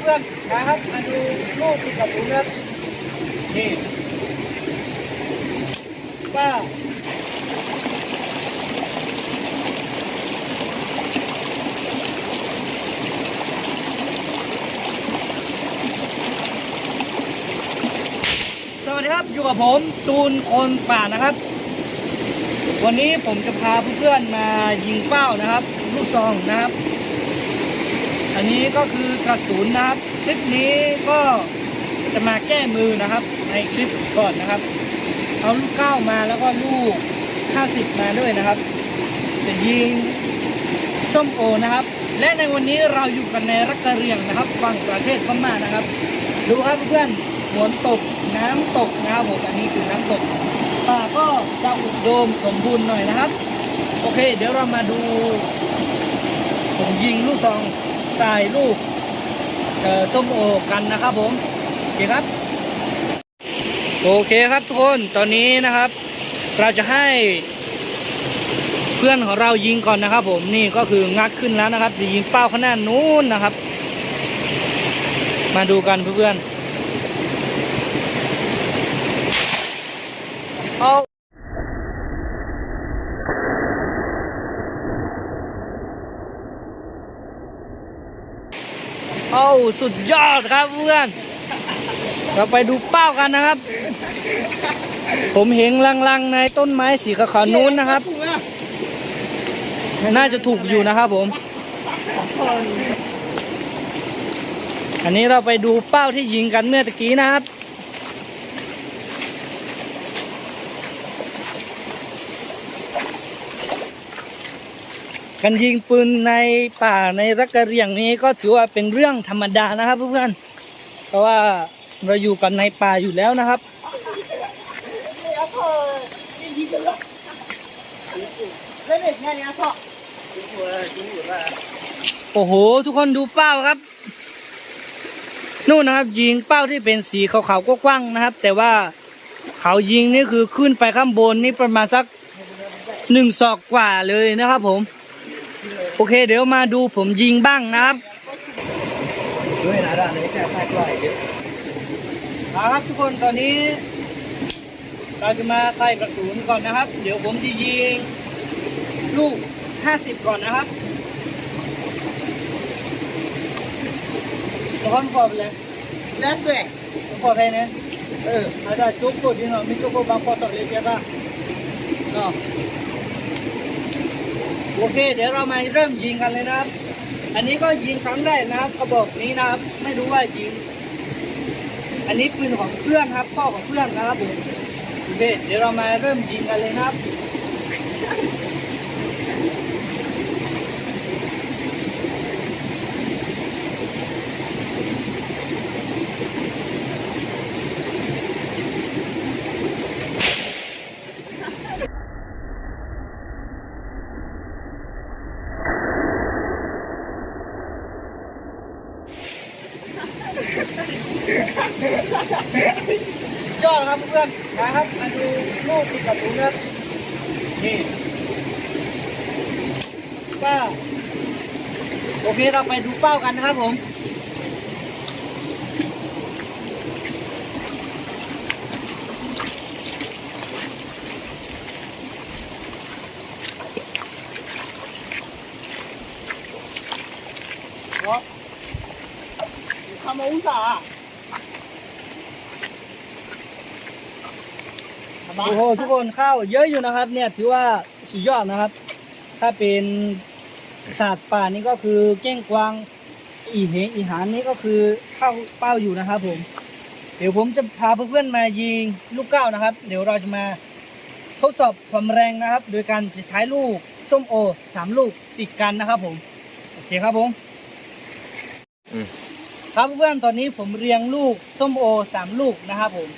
เพื่อนะครับมาดูลูกติดกับถุงครับนี่ป้าสวัสดีครับอยู่กับผมตูนคนป่านะครับ วันนี้ผมจะพาเพื่อนๆมายิงเป้านะครับ ลูกซองนะครับ อันนี้ก็คือกระสุนนะครับคลิปนี้ก็จะมาแก้มือนะครับ ในคลิปก่อนนะครับ เอาลูกเก้ามาแล้วก็ลูก 50 มาด้วยนะครับจะยิงส้มโอนะครับ และในวันนี้เราอยู่กันในรักกะเรียงนะครับฝั่งประเทศพม่านะครับ ดูครับเพื่อนฝนตกน้ำตกนะครับผมอันนี้คือน้ำตกป่าก็จะอุดมสมบูรณ์หน่อยนะครับ โอเค เดี๋ยวเรามาดู ผมยิงลูกซอง ใส่ลูกเอ่อส้มโอกันนะครับผมโอเคครับ โอเคครับทุกคนตอนนี้นะครับ เราจะให้เพื่อนของเรายิงก่อนนะครับ ผมนี่ก็คืองัดขึ้นแล้วนะครับจะยิงเป้าข้างหน้านู้นนะครับ มาดูกันเพื่อนๆเอาเอา สุดยอดครับเพื่อน เราไปดูเป้ากันนะครับ ผมเห็นลังๆในต้นไม้สีขาวๆนู้นนะครับ น่าจะถูกอยู่นะครับผม อันนี้เราไปดูเป้าที่ยิงกันเมื่อตะกี้นะครับ การยิงปืนในป่าในรักกะเรี่ยงนี้ก็ถือว่าเป็นเรื่องธรรมดานะครับเพื่อนๆเพราะว่าเราอยู่กันในป่าอยู่แล้วนะครับโอ้โห ทุกคนดูเป้าครับ นู่นนะครับ ยิงเป้าที่เป็นสีขาวๆกว้างๆนะครับ แต่ว่าเขายิงนี่คือขึ้นไปข้างบนนี่ประมาณสักหนึ่งศอกกว่าเลยนะครับผม โอเค เดี๋ยวมาดูผมยิงบ้างนะครับด้วยนะด้านนี้แค่ใต้กล้อยเยอะเอาครับทุกคนตอนนี้ เราจะมาใส่กระสุนก่อนนะครับ เดี๋ยวผมจะยิงลูก 50 ก่อนนะครับแล้วก็พอไปเลยแล้วแสกพอไปเนี่ยเออ ada cukup di no mi cukup bang kotor le dia tak เนาะ โอเค เดี๋ยวเรามาเริ่มยิงกันเลยนะครับ อันนี้ก็ยิงครั้งแรกนะครับกระบอกนี้นะครับ ไม่รู้ว่ายิง อันนี้ปืนของเพื่อนครับพ่อของเพื่อนนะครับผมโอเค เดี๋ยวเรามาเริ่มยิงกันเลยนะครับ อดครับเพื่อนนะครับมาดูลูกติดกับถุงครับนี่เป้าโอเคเราไปดูเป้ากันนะครับผมทำองศา โอ้โหทุกคนเข้าเยอะอยู่นะครับ เนี่ยถือว่าสุดยอดนะครับ ถ้าเป็นสัตว์ป่านี่ก็คือเก้งกวางอีเหงอีหานนี่ก็คือเข้าเป้าอยู่นะครับ ผม เดี๋ยวผมจะพาเพื่อนๆมายิงลูกเก้านะครับ เดี๋ยวเราจะมาทดสอบความแรงนะครับ โดยการจะใช้ลูกส้มโอสามลูกติดกันนะครับ ผมโอเคครับผมครับเพื่อนๆตอนนี้ผมเรียงลูกส้มโอสามลูกนะครับผม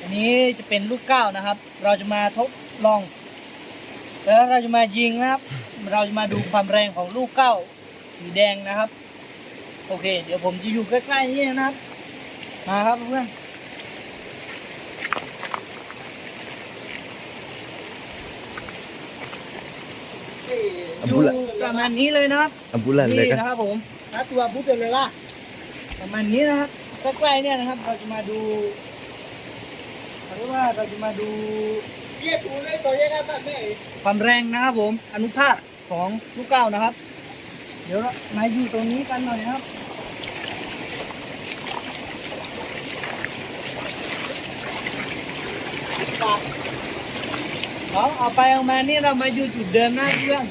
อันนี้จะเป็นลูกเก้านะครับ เราจะมาทดลอง แล้วเราจะมายิงนะครับ เราจะมาดูความแรงของลูกเก้าสีแดงนะครับ โอเค เดี๋ยวผมจะอยู่ใกล้ๆนี่นะครับ มาครับเพื่อนอยู่ประมาณนี้เลยนะครับอัมบุลันเลยนี่นะครับผมนะตัวพุทธเลยล่ะประมาณนี้นะครับใกล้ๆเนี่ยนะครับ เราจะมาดู รียกว่าเราจะมาดูเยี่ยถูเลยตัวยี่ยกันบ้านแม่ความแรงนะครับผมอนุภาคของลูกเก้านะครับ เดี๋ยวมาอยู่ตรงนี้กันหน่อยนะครับเอาเอาไปเอามานี่เรามาอยู่จุดเดิมนะเพื่อน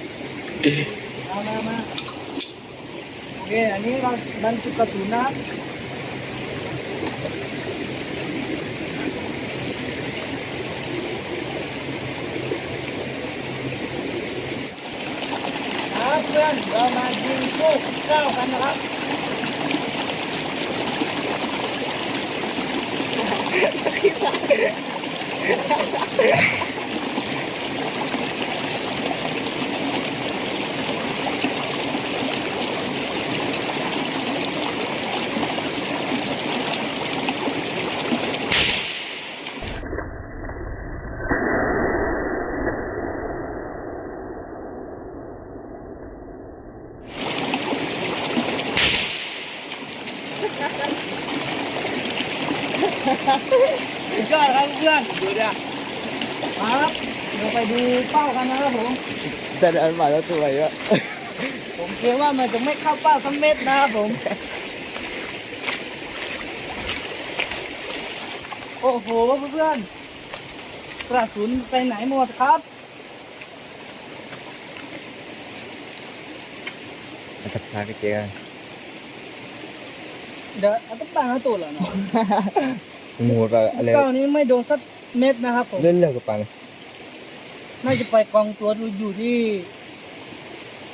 เอามามาโอเคอันนี้เราบรรจุกระสุนนะครับ ครับเพื่อนเรามายิงลูกเก้ากันนะครับสุ ดยอดครับเพื่อนดูเดี๋ยวมาครับเราไปดูเป้ากันนะครับผม แต่อันใหม่แล้วตัวอะไรวะผมเกรงว่ามันจะไม่เข้าเป้าสักเม็ดนะครับผม โอ้โหเพื่อนๆกระสุนไปไหนหมดครับสักพักก็เจอเดี๋ยวเอาต้องตั้งให้ตัวเหรอเนาะ งูไปอะไรเก้านี้ไม่โดนสักเม็ดนะครับผมเล่นเรื่องกับปังน่าจะไปกองตัวอยู่ที่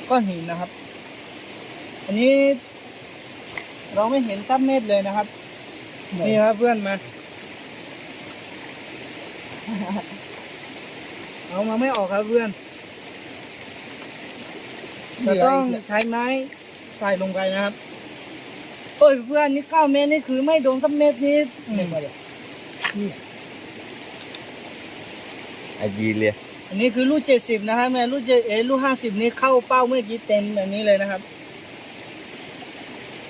ก้อนหินนะครับ อันนี้ เราไม่เห็นซับเม็ดเลยนะครับ นี่ครับเพื่อนมา เอามาไม่ออกครับเพื่อนเราต้องใช้ไม้ใส่ลงไปนะครับ เอ้ยเพื่อนนี่เก้าเมตรนี่คือไม่โดนสักเม็ดนี้อืมไอจีเลยอันนี้คือลูกเจ็ดสิบนะครับแม่ลูกเจ็ดเอยลูกห้าสิบนี้เข้าเป้าเมื่อกี้เต็มแบบนี้เลยนะครับ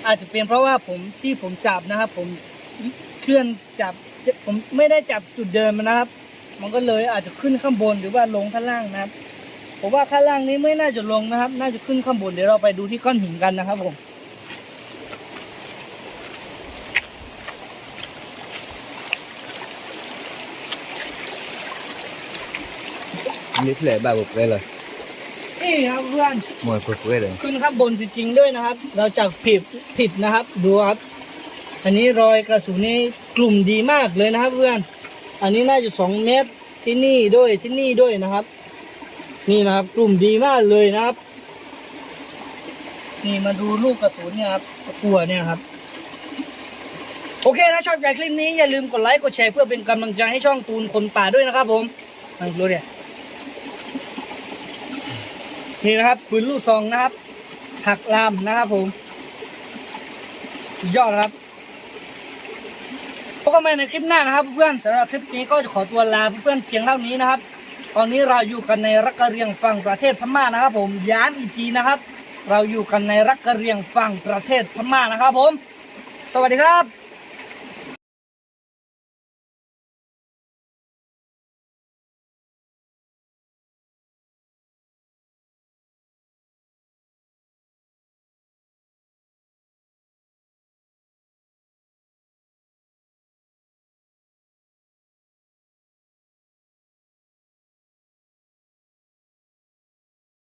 อาจจะเป็นเพราะว่าผมที่ผมจับนะครับ ผมเคลื่อนจับผมไม่ได้จับจุดเดิมนะครับ มันก็เลยอาจจะขึ้นข้างบนหรือว่าลงข้างล่างนะครับ ผมว่าข้างล่างนี้ไม่น่าจะลงนะครับ น่าจะขึ้นข้างบนเดี๋ยวเราไปดูที่ก้อนหินกันนะครับผม นึกเลยแบบบุกเลยเลยนี่ครับเพื่อนมวยคุยเลยขึ้นข้างบนจริงๆด้วยนะครับ เราจับผิดผิดนะครับ ดูครับ อันนี้รอยกระสุนนี่กลุ่มดีมากเลยนะครับ เพื่อน อันนี้น่าจะสองเมตรที่นี่ด้วยที่นี่ด้วยนะครับ นี่นะครับ กลุ่มดีมากเลยนะครับ นี่มาดูลูกกระสุนเนี่ยครับตะกัวเนี่ยครับโอเคนะชอบใจคลิปนี้อย่าลืมกดไลค์กดแชร์เพื่อเป็นกำลังใจให้ช่องตูนคนป่าด้วยนะครับผมมาดูเนี่ย นี่นะครับปืนลูกซองนะครับ หักลามนะครับผมสุดยอดครับพบกันใหม่ในคลิปหน้านะครับ เพื่อนสำหรับคลิปนี้ก็จะขอตัวลาเพื่อนเพียงเท่านี้นะครับ ตอนนี้เราอยู่กันในรักกะเรียงฝั่งประเทศพม่านะครับ ผมย้านอีกทีนะครับ เราอยู่กันในรักกะเรียงฝั่งประเทศพม่านะครับ ผม สวัสดีครับ